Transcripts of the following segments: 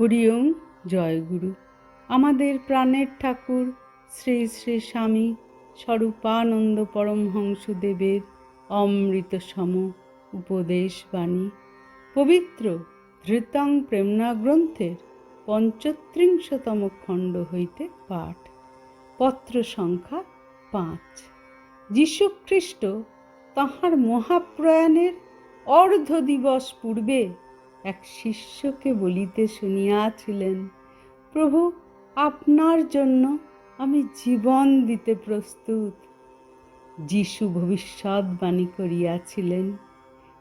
হরিওম জয়গুরু আমাদের প্রাণের ঠাকুর শ্রী শ্রী স্বামী স্বরূপানন্দ পরমহংসদেবের অমৃত সম উপদেশ বাণী। পবিত্র ধৃতাং প্রেমনা গ্রন্থের পঞ্চত্রিংশতম খণ্ড হইতে পাঠ। পত্র সংখ্যা পাঁচ। যীশুখ্রিস্ট তাঁহার মহাপ্রয়াণের অর্ধ দিবস পূর্বে এক শিষ্যকে বলিতে শুনিয়াছিলেন, প্রভু, আপনার জন্য আমি জীবন দিতে প্রস্তুত। যিশু ভবিষ্যৎবাণী করিয়াছিলেন,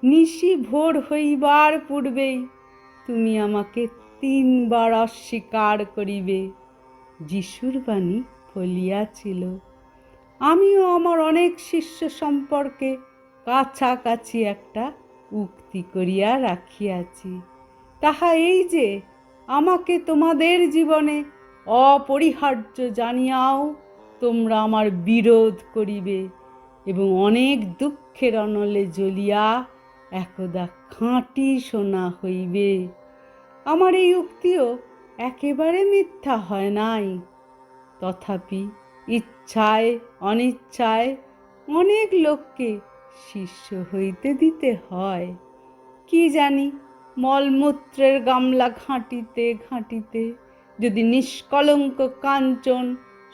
নিশি ভোর হইবার পূর্বেই তুমি আমাকে তিনবার অস্বীকার করিবে। যিশুর বাণী ফলিয়াছিল, আমিও আমার অনেক শিষ্য সম্পর্কে কাছাকাছি একটা উক্তি করিয়া রাখিয়াছি। তাহা এই যে, আমাকে তোমাদের জীবনে অপরিহার্য জানিয়াও তোমরা আমার বিরোধ করিবে এবং অনেক দুঃখের অনলে জ্বলিয়া একদা খাঁটি সোনা হইবে। আমার এই উক্তিও একেবারে মিথ্যা হয় নাই। তথাপি ইচ্ছায়, অনিচ্ছায় অনেক লোককে শিষ্য হইতে দিতে হয়। কি জানি, মলমূত্রের গামলা ঘাঁটিতে ঘাঁটিতে যদি নিষ্কলঙ্ক কাঞ্চন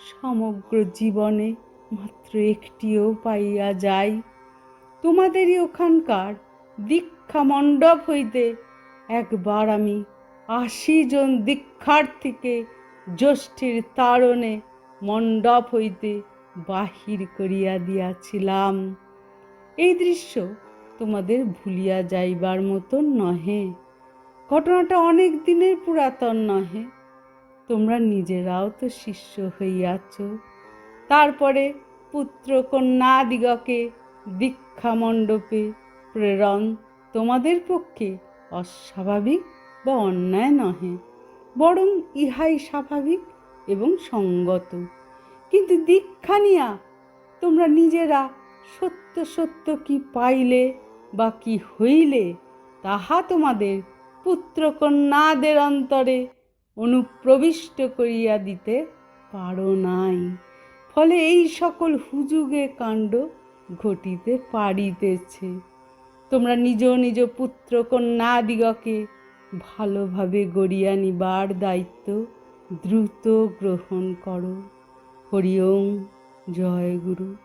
সমগ্র জীবনে মাত্র একটিও পাইয়া যাই তোমাদেরই ওখানকার দীক্ষা মণ্ডপ হইতে একবার আমি আশি জন দীক্ষার্থীকে জ্যৈষ্ঠীর তাড়নে মণ্ডপ হইতে বাহির করিয়া দিয়াছিলাম। এই দৃশ্য তোমাদের ভুলিয়া যাইবার মতন নহে। ঘটনাটা অনেক দিনের পুরাতন নহে। তোমরা নিজেরাও তো শিষ্য হইয়াছ। তারপরে পুত্র কন্যাদিগকে দীক্ষা মণ্ডপে প্রেরণ তোমাদের পক্ষে অস্বাভাবিক বা অন্যায় নহে, বরং ইহাই স্বাভাবিক এবং সঙ্গত। কিন্তু দীক্ষা নিয়া তোমরা নিজেরা সত্য সত্য কি পাইলে বা কি হইলে তাহা তোমাদের পুত্রকন্যাদের অন্তরে অনুপ্রবিষ্ট করিয়া দিতে পারো নাই। ফলে এই সকল হুজুগে কাণ্ড ঘটিতে পারিতেছে। তোমরা নিজ নিজ পুত্র কন্যাদিগকে ভালোভাবে গড়িয়া নিবার দায়িত্ব দ্রুত গ্রহণ করো। হরি ওম, জয় গুরু।